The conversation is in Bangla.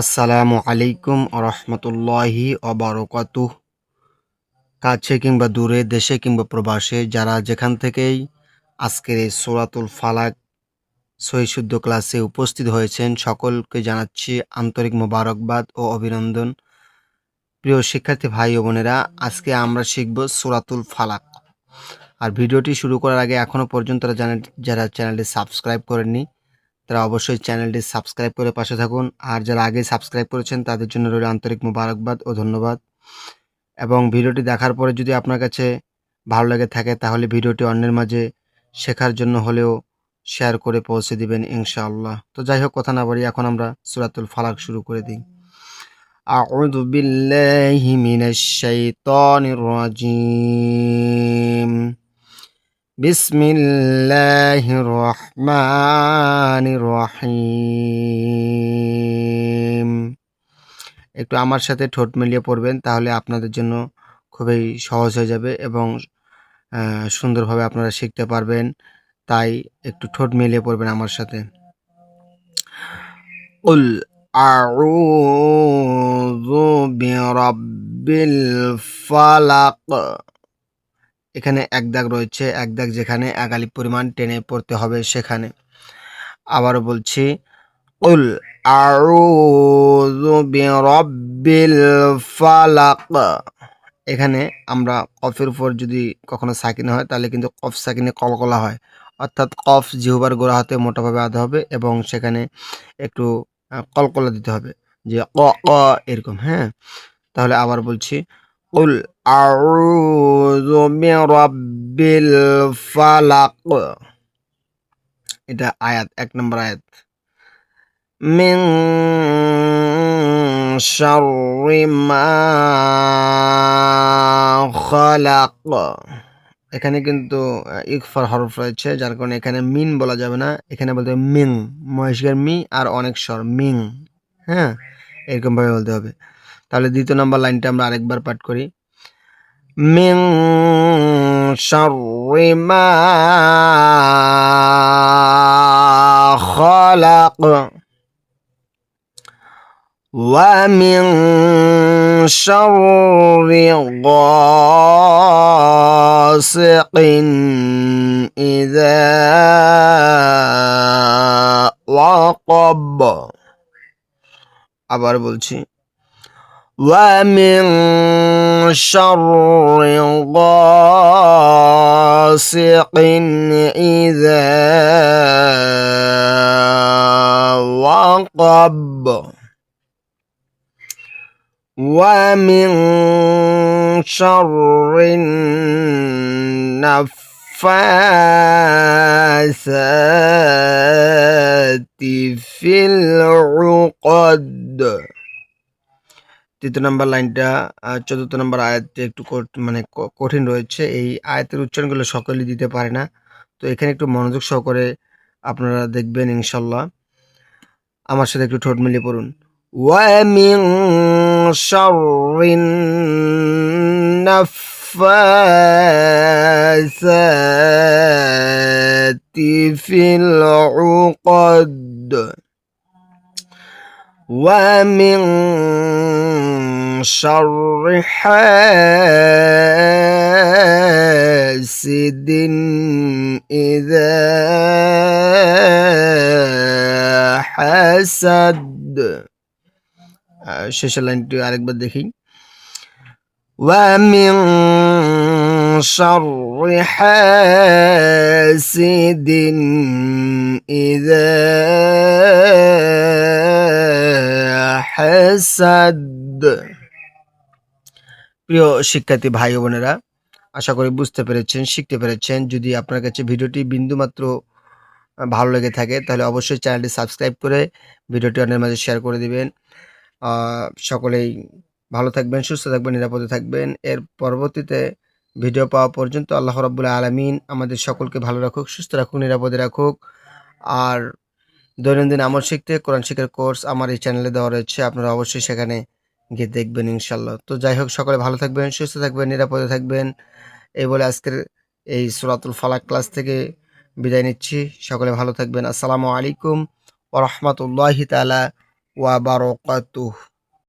আসসালামু আলাইকুম রহমতুল্লাহি অবরকাতু কাছে কিংবা দূরে, দেশে কিংবা প্রবাসে, যারা যেখান থেকেই আজকের এই সোরাতুল ফালাক সহিশুদ্ধ ক্লাসে উপস্থিত হয়েছেন, সকলকে জানাচ্ছি আন্তরিক মোবারকবাদ ও অভিনন্দন। প্রিয় শিক্ষার্থী ভাই ও বোনেরা, আজকে আমরা শিখব সোরাতুল ফালাক। আর ভিডিওটি শুরু করার আগে এখনও পর্যন্ত যারা চ্যানেলটি সাবস্ক্রাইব করেননি তারা অবশ্যই চ্যানেলটি সাবস্ক্রাইব করে পাশে থাকুন আর যারা আগে সাবস্ক্রাইব করেছেন তাদের জন্য রইল আন্তরিক মোবারকবাদ ও ধন্যবাদ এবং ভিডিওটি দেখার পরে যদি আপনার কাছে ভালো লেগে থাকে তাহলে ভিডিওটি অন্যের মাঝে শেখার জন্য হলেও শেয়ার করে পৌঁছে দিবেন ইনশাআল্লাহ তো যাই হোক কথা না বাড়ি এখন আমরা সুরাতুল ফালাক শুরু করে দিই أعوذ بالله من الشيطان الرجيم বিসমিল্লাহির রহমানির রহিম একটু আমার সাথে ঠোঁট মিলিয়ে পড়বেন, তাহলে আপনাদের জন্য খুবই সহজ হয়ে যাবে এবং সুন্দরভাবে আপনারা শিখতে পারবেন। তাই একটু ঠোঁট মিলিয়ে পড়বেন আমার সাথে। উল আউযু বিরাব্বিল ফালাক। এখানে এক দাগ রয়েছে, এক দাগ যেখানে একালি পরিমাণ টেনে পড়তে হবে সেখানে। আবারও বলছি, উল ফালাক। এখানে আমরা কফের উপর যদি কখনো সাকিন হয়, তাহলে কিন্তু কফ সাকিনে কলকলা হয়। অর্থাৎ কফ জিহুবার গোড়া হাতে মোটাভাবে আধা হবে এবং সেখানে একটু কলকলা দিতে হবে। যে ক ক, এরকম হ্যাঁ? তাহলে আবার বলছি قل আউযু বিরাব্বিল ফালাক এটা আয়াত, এক নম্বর আয়াত। মিন শাররি মা খালাক। এখানে কিন্তু ইকফার হরফ রয়েছে, যার কারণে এখানে মিন বলা যাবে না। এখানে বলতে হবে মিং মহেশগের মি আর অনেক স্বর, মিং। হ্যাঁ এরকমভাবে বলতে হবে। তাহলে দ্বিতীয় নম্বর লাইনটা আমরা আরেকবার পাঠ করি। মিং শাররি মা খালাক ومن شر غاسق إذا وقب আবার বলছি ومن شر غاسق إذا وقب. ومن شر النفاثات في العقد. তৃতীয় নম্বর লাইনটা আহ, চতুর্থ নম্বর আয়াতটি একটু কঠ- মানে ক- কঠিন রয়েছে এই আয়াতের উচ্চারণগুলো সকলেই দিতে পারে না তো এখানে একটু মনোযোগ সহকারে আপনারা দেখবেন ইনশাল্লাহ আমার সাথে একটু ঠোঁট মিলিয়ে পড়ুন ومن شر النفاثات في العقد ومن شر حاسد إذا حسد আহ, শেষের লাইনটি আরেকবার দেখি ومن شر حاسد إذا حسد প্রিয় শিক্ষার্থী ভাই বোনেরা, আশা করি বুঝতে পেরেছেন, শিখতে পেরেছেন। যদি আপনার কাছে ভিডিওটি বিন্দুমাত্র ভালো লেগে থাকে, তাহলে অবশ্যই চ্যানেলটি সাবস্ক্রাইব করে ভিডিওটি অন্যের মাঝে শেয়ার করে দিবেন। সকলেই ভালো থাকবেন, সুস্থ থাকবেন, নিরাপদে থাকবেন। এর পরবর্তীতে ভিডিও পাওয়া পর্যন্ত আল্লাহ রাব্বুল আলামিন আমাদের সকলকে ভালো রাখুক, সুস্থ রাখুক, নিরাপদে রাখুক। আর দৈনন্দিন আমল শিখতে কোরআন শিখার কোর্স আমার এই চ্যানেলে দেওয়া রয়েছে, আপনারা অবশ্যই সেখানে গিয়ে দেখবেন ইনশাল্লাহ। তো যাই হোক, সকলে ভালো থাকবেন, সুস্থ থাকবেন, নিরাপদে থাকবেন। এই বলে আজকের এই সুরাতুল ফালাক ক্লাস থেকে বিদায় নিচ্ছি। সকলে ভালো থাকবেন। আসসালামু আলাইকুম ওরহমতুল্লাহি তালা ওয়া বারাকাতুহ।